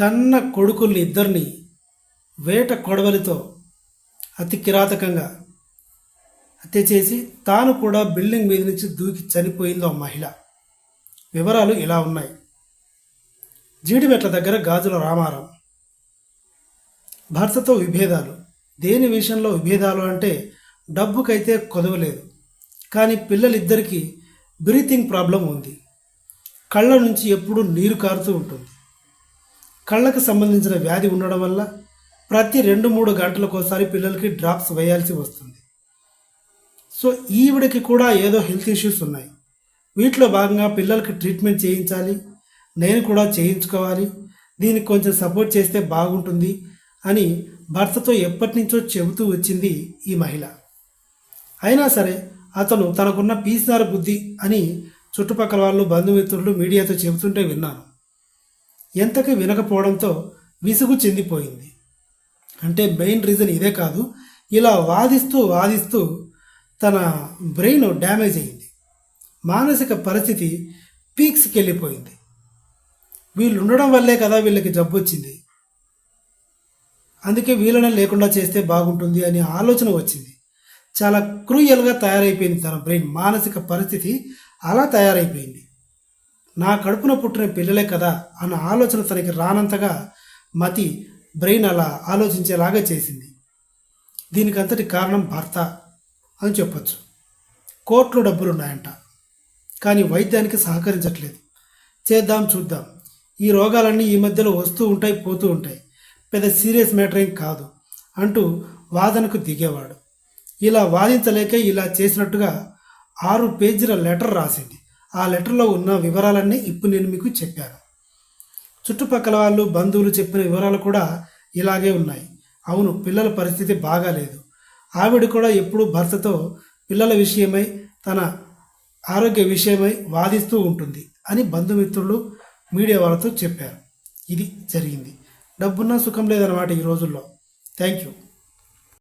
కన్న కొడుకుల్ని ఇద్దరిని వేట కొడవలితో అతి కిరాతకంగా హత్య చేసి తాను కూడా బిల్డింగ్ మీద నుంచి దూకి చనిపోయిందో ఆ మహిళ. వివరాలు ఇలా ఉన్నాయి. జీడిమెట్ల దగ్గర గాజుల రామారావు. భర్తతో విభేదాలు. దేని విషయంలో విభేదాలు అంటే డబ్బుకైతే కొదవలేదు. కానీ పిల్లలిద్దరికీ బ్రీతింగ్ ప్రాబ్లం ఉంది. కళ్ళ నుంచి ఎప్పుడూ నీరు కారుతూ ఉంటుంది. కళ్ళకు సంబంధించిన వ్యాధి ఉండడం వల్ల ప్రతి రెండు మూడు గంటలకోసారి పిల్లలకి డ్రాప్స్ వేయాల్సి వస్తుంది. సో ఈవిడకి కూడా ఏదో హెల్త్ ఇష్యూస్ ఉన్నాయి. వీటిలో భాగంగా పిల్లలకి ట్రీట్మెంట్ చేయించాలి. నేను కూడా చేయించుకోవాలి. దీనికి కొంచెం సపోర్ట్ చేస్తే బాగుంటుంది అని భర్తతో ఎప్పటి నుంచో చెబుతూ వచ్చింది ఈ మహిళ. అయినా సరే అతను తనకున్న పీసినార బుద్ధి అని చుట్టుపక్కల వాళ్ళు బంధుమిత్రులు మీడియాతో చెబుతుంటే విన్నాను. ఎంతకి వినకపోవడంతో విసుగు చెందిపోయింది. అంటే మెయిన్ రీజన్ ఇదే కాదు ఇలా వాదిస్తూ వాదిస్తూ తన బ్రెయిన్ డ్యామేజ్ అయింది. మానసిక పరిస్థితి పీక్స్కి వెళ్ళిపోయింది. వీళ్ళు ఉండడం వల్లే కదా వీళ్ళకి జబ్బు వచ్చింది. అందుకే వీళ్ళని లేకుండా చేస్తే బాగుంటుంది అనే ఆలోచన వచ్చింది. చాలా క్రూయల్గా తయారైపోయింది తన బ్రెయిన్. మానసిక పరిస్థితి అలా తయారైపోయింది. నా కడుపున పుట్టిన పిల్లలే కదా అన్న ఆలోచన తనకి రానంతగా మతి బ్రెయిన్ అలా ఆలోచించేలాగా చేసింది. దీనికి అంతటి కారణం భర్త అని చెప్పొచ్చు. కోట్లు డబ్బులున్నాయంట. కానీ వైద్యానికి సహకరించట్లేదు. చేద్దాం చూద్దాం. ఈ రోగాలన్నీ ఈ మధ్యలో వస్తూ ఉంటాయి పోతూ ఉంటాయి. పెద్ద సీరియస్ మ్యాటర్ ఏం కాదు అంటూ వాదనకు దిగేవాడు. ఇలా వాదించలేక ఇలా చేసినట్టుగా ఆరు పేజీల లెటర్ రాసింది. ఆ లెటర్లో ఉన్న వివరాలన్నీ ఇప్పుడు నేను మీకు చెప్పాను. చుట్టుపక్కల వాళ్ళు బంధువులు చెప్పిన వివరాలు కూడా ఇలాగే ఉన్నాయి. అవును పిల్లల పరిస్థితి బాగాలేదు. ఆవిడ కూడా ఎప్పుడు భర్తతో పిల్లల విషయమై తన ఆరోగ్య విషయమై వాదిస్తూ ఉంటుంది అని బంధుమిత్రులు మీడియా వాళ్ళతో చెప్పారు. ఇది జరిగింది. డబ్బున్నా సుఖం లేదన్నమాట ఈ రోజుల్లో. Thank you.